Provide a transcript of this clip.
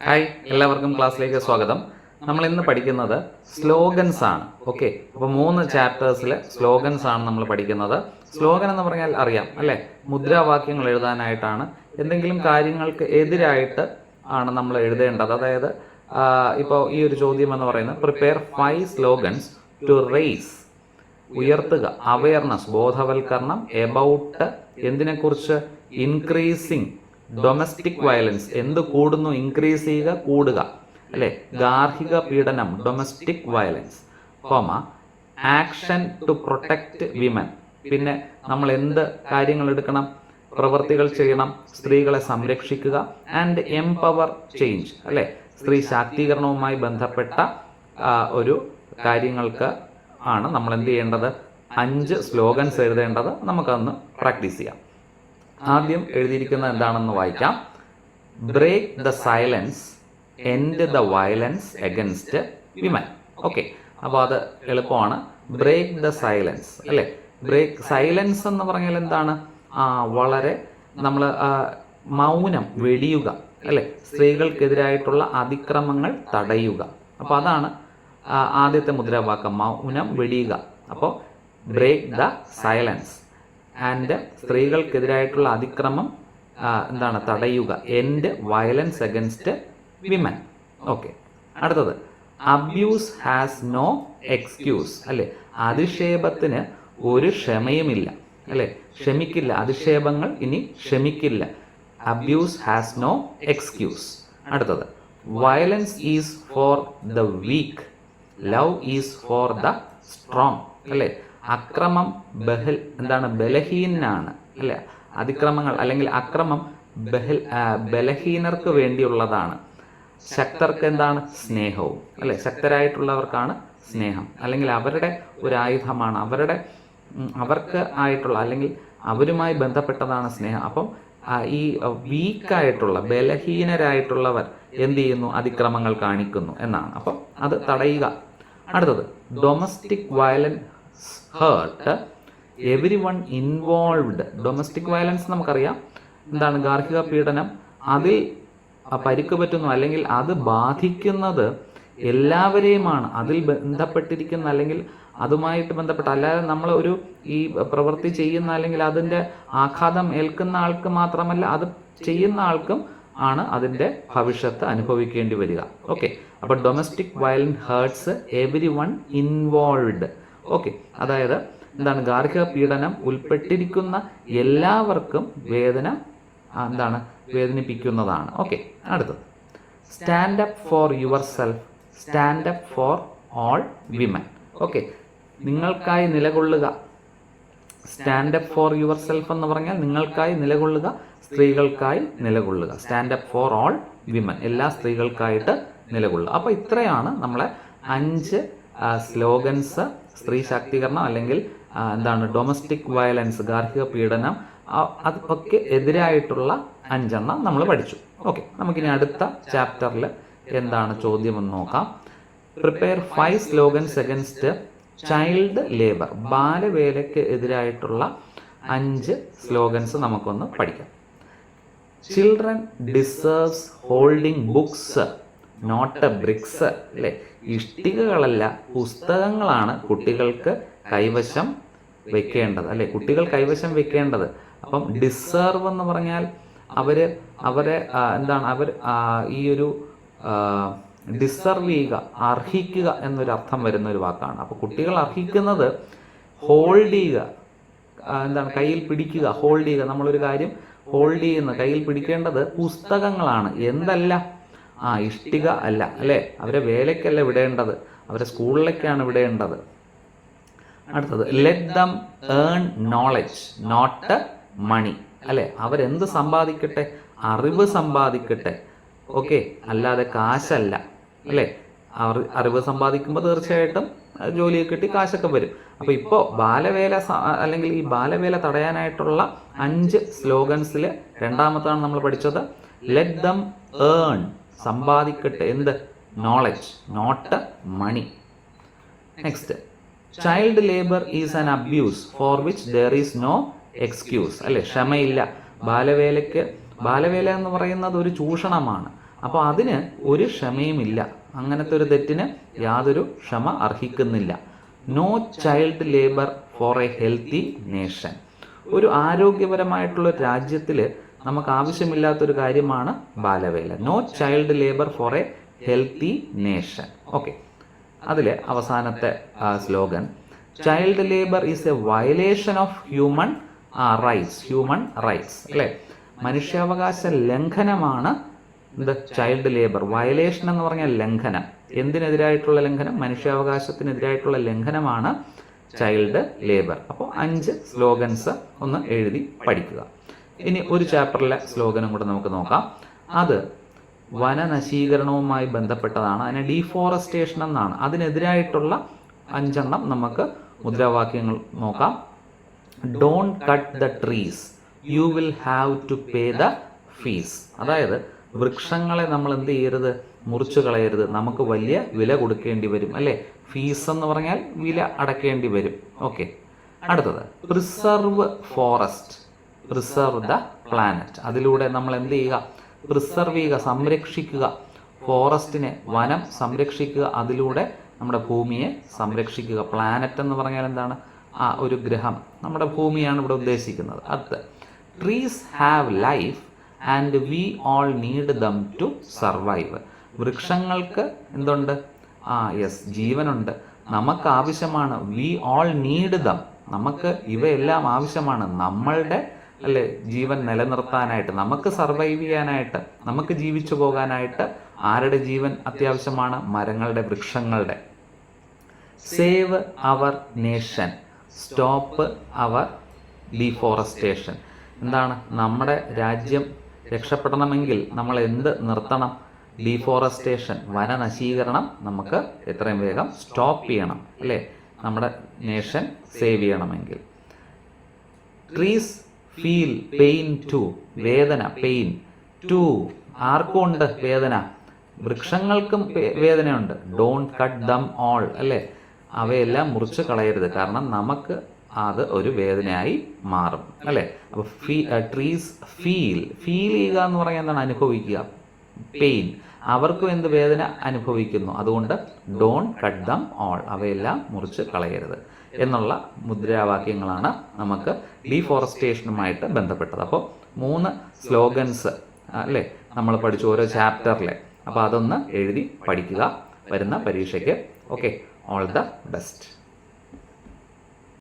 Hi എല്ലാവർക്കും ക്ലാസ്സിലേക്ക് സ്വാഗതം. നമ്മൾ ഇന്ന് പഠിക്കുന്നത് സ്ലോഗൻസ് ആണ്. ഓക്കെ അപ്പോൾ മൂന്ന് ചാപ്റ്റേഴ്സിൽ സ്ലോഗൻസ് ആണ് നമ്മൾ പഠിക്കുന്നത്. സ്ലോഗൻ എന്ന് പറഞ്ഞാൽ അറിയാം അല്ലേ? മുദ്രാവാക്യങ്ങൾ എഴുതാനായിട്ടാണ്. എന്തെങ്കിലും കാര്യങ്ങൾക്ക് എതിരായിട്ട് ആണ് നമ്മൾ എഴുതേണ്ടത്. അതായത് ഇപ്പോൾ ഈ ഒരു ചോദ്യം എന്ന് പറയുന്നത് prepare five slogans to raise ഉയർത്തുക അവയർനെസ് ബോധവൽക്കരണം എബൌട്ട് എന്തിനെക്കുറിച്ച്? ഇൻക്രീസിങ് ഡൊമസ്റ്റിക് വയലൻസ് എന്ത് കൂടുന്നു? ഇൻക്രീസ് ചെയ്യുക കൂടുക. അല്ലെ? ഗാർഹിക പീഡനം domestic violence comma action to protect women പിന്നെ നമ്മൾ എന്ത് കാര്യങ്ങൾ എടുക്കണം? പ്രവൃത്തികൾ ചെയ്യണം സ്ത്രീകളെ സംരക്ഷിക്കുക ആൻഡ് എംപവർ ചേഞ്ച് അല്ലെ? സ്ത്രീ ശാക്തീകരണവുമായി ബന്ധപ്പെട്ട ഒരു കാര്യങ്ങൾക്ക് ആണ് നമ്മൾ എന്ത് ചെയ്യേണ്ടത്? അഞ്ച് സ്ലോഗൻസ് എഴുതേണ്ടത് നമുക്കതൊന്ന് പ്രാക്ടീസ് ചെയ്യാം. ആദ്യം എഴുതിയിരിക്കുന്നത് എന്താണെന്ന് വായിക്കാം. Break the silence end the violence against women okay അപ്പോൾ അത് എളുപ്പമാണ്. ബ്രേക്ക് ദ സൈലൻസ് അല്ലേ? ബ്രേക്ക് സൈലൻസ് എന്ന് പറഞ്ഞാൽ എന്താണ്? വളരെ നമ്മൾ മൗനം വെടിയുക അല്ലേ? സ്ത്രീകൾക്കെതിരായിട്ടുള്ള അതിക്രമങ്ങൾ തടയുക. അപ്പോൾ അതാണ് ആദ്യത്തെ മുദ്രാവാക്യം. മൗനം വെടിയുക. അപ്പോൾ ബ്രേക്ക് ദ സൈലൻസ് ആൻഡ് സ്ത്രീകൾക്കെതിരായിട്ടുള്ള അതിക്രമം എന്താണ് തടയുക. End violence against women okay അടുത്തത്. അബ്യൂസ് ഹാസ് നോ എക്സ്ക്യൂസ് അല്ലെ? അധിക്ഷേപത്തിന് ഒരു ക്ഷമയുമില്ല. അല്ലെ? ക്ഷമിക്കില്ല. അധിക്ഷേപങ്ങൾ ഇനി ക്ഷമിക്കില്ല. അബ്യൂസ് ഹാസ് നോ എക്സ്ക്യൂസ് അടുത്തത്. Violence is for the weak love is for the strong അല്ലെ? അക്രമം ബഹൽ എന്താണ്? ബലഹീനാണ് അല്ലെ? അതിക്രമങ്ങൾ അല്ലെങ്കിൽ അക്രമം ബഹൽ ബലഹീനർക്ക് വേണ്ടിയുള്ളതാണ്. ശക്തർക്ക് എന്താണ്? സ്നേഹവും അല്ലെ? ശക്തരായിട്ടുള്ളവർക്കാണ് സ്നേഹം. അല്ലെങ്കിൽ അവരുടെ ഒരു ആയുധമാണ് അവരുടെ അവർക്ക് ആയിട്ടുള്ള അല്ലെങ്കിൽ അവരുമായി ബന്ധപ്പെട്ടതാണ് സ്നേഹം. അപ്പം ഈ വീക്കായിട്ടുള്ള ബലഹീനരായിട്ടുള്ളവർ എന്ത് ചെയ്യുന്നു? അതിക്രമങ്ങൾ കാണിക്കുന്നു എന്നാണ്. അപ്പം അത് തടയുക. അടുത്തത് domestic violence hurt everyone involved domestic violence നമുക്കറിയാം. എന്താണ്? ഗാർഹിക പീഡനം. അതിൽ പരിക്ക് പറ്റുന്നു. അല്ലെങ്കിൽ അത് ബാധിക്കുന്നത് എല്ലാവരെയുമാണ്. അതിൽ ബന്ധപ്പെട്ടിരിക്കുന്ന അല്ലെങ്കിൽ അതുമായിട്ട് ബന്ധപ്പെട്ട അല്ലാതെ നമ്മൾ ഒരു ഈ പ്രവൃത്തി ചെയ്യുന്ന അല്ലെങ്കിൽ അതിന്റെ ആഘാതം ഏൽക്കുന്ന ആൾക്ക് മാത്രമല്ല അത് ചെയ്യുന്ന ആൾക്കും ആണ് അതിന്റെ ഭവിഷ്യത്ത് അനുഭവിക്കേണ്ടി വരിക. ഓക്കെ. അപ്പോൾ domestic violence hurts everyone involved okay അതായത് എന്താണ്? ഗാർഹിക പീഡനം ഉൾപ്പെട്ടിരിക്കുന്ന എല്ലാവർക്കും വേദന എന്താണ്? വേദനിപ്പിക്കുന്നതാണ്. ഓക്കെ അടുത്തത്. Stand up for yourself stand up for all women okay നിങ്ങൾക്കായി നിലകൊള്ളുക. Stand up for yourself എന്ന് പറഞ്ഞാൽ നിങ്ങൾക്കായി നിലകൊള്ളുക സ്ത്രീകൾക്കായി നിലകൊള്ളുക. Stand up for all women എല്ലാ സ്ത്രീകൾക്കായിട്ട് നിലകൊള്ളുക. അപ്പോൾ ഇത്രയാണ് നമ്മളെ അഞ്ച് സ്ലോഗൻസ് സ്ത്രീ ശാക്തീകരണം അല്ലെങ്കിൽ എന്താണ് ഡൊമസ്റ്റിക് വയലൻസ് ഗാർഹിക പീഡനം അത് അതൊക്കെ എതിരായിട്ടുള്ള അഞ്ചെണ്ണം നമ്മൾ പഠിച്ചു. ഓക്കെ നമുക്കിനി അടുത്ത ചാപ്റ്ററിൽ എന്താണ് ചോദ്യമെന്ന് നോക്കാം. Prepare five slogans against child labour ബാലവേലയ്ക്ക് എതിരായിട്ടുള്ള അഞ്ച് സ്ലോഗൻസ് നമുക്കൊന്ന് പഠിക്കാം. Children deserves holding books not bricks അല്ലേ? ഇഷ്ടികകളല്ല പുസ്തകങ്ങളാണ് കുട്ടികൾക്ക് കൈവശം വെക്കേണ്ടത് അല്ലെ? കുട്ടികൾ കൈവശം വെക്കേണ്ടത്. അപ്പം ഡിസേർവ് എന്ന് പറഞ്ഞാൽ അവർ അവരെ എന്താണ് അവർ ഈ ഒരു ഡിസർവ് ചെയ്യുക അർഹിക്കുക എന്നൊരു അർത്ഥം വരുന്ന ഒരു വാക്കാണ്. അപ്പോൾ കുട്ടികൾ അർഹിക്കുന്നത് ഹോൾഡ് ചെയ്യുക എന്താണ് കയ്യിൽ പിടിക്കുക ഹോൾഡ് ചെയ്യുക. നമ്മളൊരു കാര്യം ഹോൾഡ് ചെയ്യുന്ന. കയ്യിൽ പിടിക്കേണ്ടത് പുസ്തകങ്ങളാണ്. എന്തല്ല? ആ ഇഷ്ടിക അല്ല അല്ലേ? അവരെ വേലയ്ക്കല്ല വിടേണ്ടത്. അവരെ സ്കൂളിലേക്കാണ് വിടേണ്ടത്. അടുത്തത് let them earn knowledge not money അല്ലെ? അവരെന്ത് സമ്പാദിക്കട്ടെ? അറിവ് സമ്പാദിക്കട്ടെ. ഓക്കെ. അല്ലാതെ കാശല്ല. അല്ലേ? അവർ അറിവ് സമ്പാദിക്കുമ്പോൾ തീർച്ചയായിട്ടും ജോലിയെ ജോലിയൊക്കെ കിട്ടി കാശൊക്കെ വരും. അപ്പോൾ ഇപ്പോൾ ബാലവേല അല്ലെങ്കിൽ ഈ ബാലവേല തടയാനായിട്ടുള്ള അഞ്ച് സ്ലോഗൻസിൽ രണ്ടാമത്താണ് നമ്മൾ പഠിച്ചത്. ലെറ്റ് ദം ഏൺ സമ്പാദിക്കട്ടെ. എന്ത്? Knowledge not money next child labour is an abuse for which there is no excuse അല്ലെ? ക്ഷമയില്ല. ബാലവേലയ്ക്ക് ബാലവേല എന്ന് പറയുന്നത് ഒരു ചൂഷണമാണ്. അപ്പോൾ അതിന് ഒരു ക്ഷമയുമില്ല. അങ്ങനത്തെ ഒരു തെറ്റിന് യാതൊരു ക്ഷമ അർഹിക്കുന്നില്ല. No child labour for a healthy nation ഒരു ആരോഗ്യപരമായിട്ടുള്ള രാജ്യത്തിൽ നമുക്ക് ആവശ്യമില്ലാത്തൊരു കാര്യമാണ് ബാലവേല. No child labour for a healthy nation okay അതിലെ അവസാനത്തെ slogan. Child labour is a violation of human rights human rights അല്ലേ? മനുഷ്യാവകാശ ലംഘനമാണ് എന്ത് ചൈൽഡ് ലേബർ വയലേഷൻ എന്ന് പറഞ്ഞാൽ ലംഘനം. എന്തിനെതിരായിട്ടുള്ള ലംഘനം? മനുഷ്യാവകാശത്തിനെതിരായിട്ടുള്ള ലംഘനമാണ് ചൈൽഡ് ലേബർ അപ്പോൾ അഞ്ച് സ്ലോഗൻസ് ഒന്ന് എഴുതി പഠിക്കുക. ഇനി ഒരു ചാപ്റ്ററിലെ സ്ലോഗനും കൂടെ നമുക്ക് നോക്കാം. അത് വനനശീകരണവുമായി ബന്ധപ്പെട്ടതാണ്. അതിനെ ഡീഫോറസ്റ്റേഷൻ എന്നാണ്. അതിനെതിരായിട്ടുള്ള അഞ്ചെണ്ണം നമുക്ക് മുദ്രാവാക്യങ്ങൾ നോക്കാം. Don't cut the trees you will have to pay the fees അതായത് വൃക്ഷങ്ങളെ നമ്മൾ എന്ത് ചെയ്യരുത്? മുറിച്ചു കളയരുത്. നമുക്ക് വലിയ വില കൊടുക്കേണ്ടി വരും അല്ലേ? ഫീസ് എന്ന് പറഞ്ഞാൽ വില അടക്കേണ്ടി വരും. ഓക്കെ അടുത്തത്. Preserve forest preserve the planet അതിലൂടെ നമ്മൾ എന്ത് ചെയ്യുക? പ്രിസർവ് ചെയ്യുക സംരക്ഷിക്കുക. ഫോറസ്റ്റിനെ വനം സംരക്ഷിക്കുക. അതിലൂടെ നമ്മുടെ ഭൂമിയെ സംരക്ഷിക്കുക. പ്ലാനറ്റ് എന്ന് പറഞ്ഞാൽ എന്താണ്? ആ ഒരു ഗ്രഹം. നമ്മുടെ ഭൂമിയാണ് ഇവിടെ ഉദ്ദേശിക്കുന്നത്. അടുത്ത്. Trees have life and we all need them to survive വൃക്ഷങ്ങൾക്ക് എന്തുണ്ട്? ആ യെസ് ജീവനുണ്ട്. നമുക്ക് ആവശ്യമാണ്. വി ഓൾ നീഡ് ദം നമുക്ക് ഇവയെല്ലാം ആവശ്യമാണ്. നമ്മളുടെ അല്ലെ? ജീവൻ നിലനിർത്താനായിട്ട് നമുക്ക് സർവൈവ് ചെയ്യാനായിട്ട് നമുക്ക് ജീവിച്ചു പോകാനായിട്ട് ആരുടെ ജീവൻ അത്യാവശ്യമാണ്? മരങ്ങളുടെ വൃക്ഷങ്ങളുടെ. Save our nation stop our deforestation എന്താണ്? നമ്മുടെ രാജ്യം രക്ഷപ്പെടണമെങ്കിൽ നമ്മൾ എന്ത് നിർത്തണം? ഡീഫോറസ്റ്റേഷൻ വനനശീകരണം നമുക്ക് എത്രയും വേഗം സ്റ്റോപ്പ് ചെയ്യണം അല്ലേ? നമ്മുടെ നേഷൻ സേവ് ചെയ്യണമെങ്കിൽ. ട്രീസ് ഫീൽ പെയിൻ ടു വേദന പെയിൻ ടു ആർക്കും ഉണ്ട് വേദന? വൃക്ഷങ്ങൾക്കും വേദനയുണ്ട്. ഡോണ്ട് കട്ട് ദം ഓൾ അല്ലേ? അവയെല്ലാം മുറിച്ച് കളയരുത്. കാരണം നമുക്ക് അത് ഒരു വേദനയായി മാറും. അല്ലേ? അപ്പോൾ ഫീ ട്രീസ് ഫീൽ ഫീൽ ചെയ്യുക എന്ന് പറഞ്ഞാൽ എന്താണ്? അനുഭവിക്കുക. പെയിൻ അവർക്കും എന്ത് വേദന അനുഭവിക്കുന്നു? അതുകൊണ്ട് ഡോൺ കട്ട് ദം ഓൾ അവയെല്ലാം മുറിച്ച് കളയരുത്. എന്നുള്ള മുദ്രാവാക്യങ്ങളാണ് നമുക്ക് ഡീഫോറസ്റ്റേഷനുമായിട്ട് ബന്ധപ്പെട്ടത്. അപ്പോൾ മൂന്ന് സ്ലോഗൻസ് അല്ലേ? നമ്മൾ പഠിച്ചു ഓരോ ചാപ്റ്ററിലെ അപ്പോൾ അതൊന്ന് എഴുതി പഠിക്കുക വരുന്ന പരീക്ഷയ്ക്ക്. Okay all the best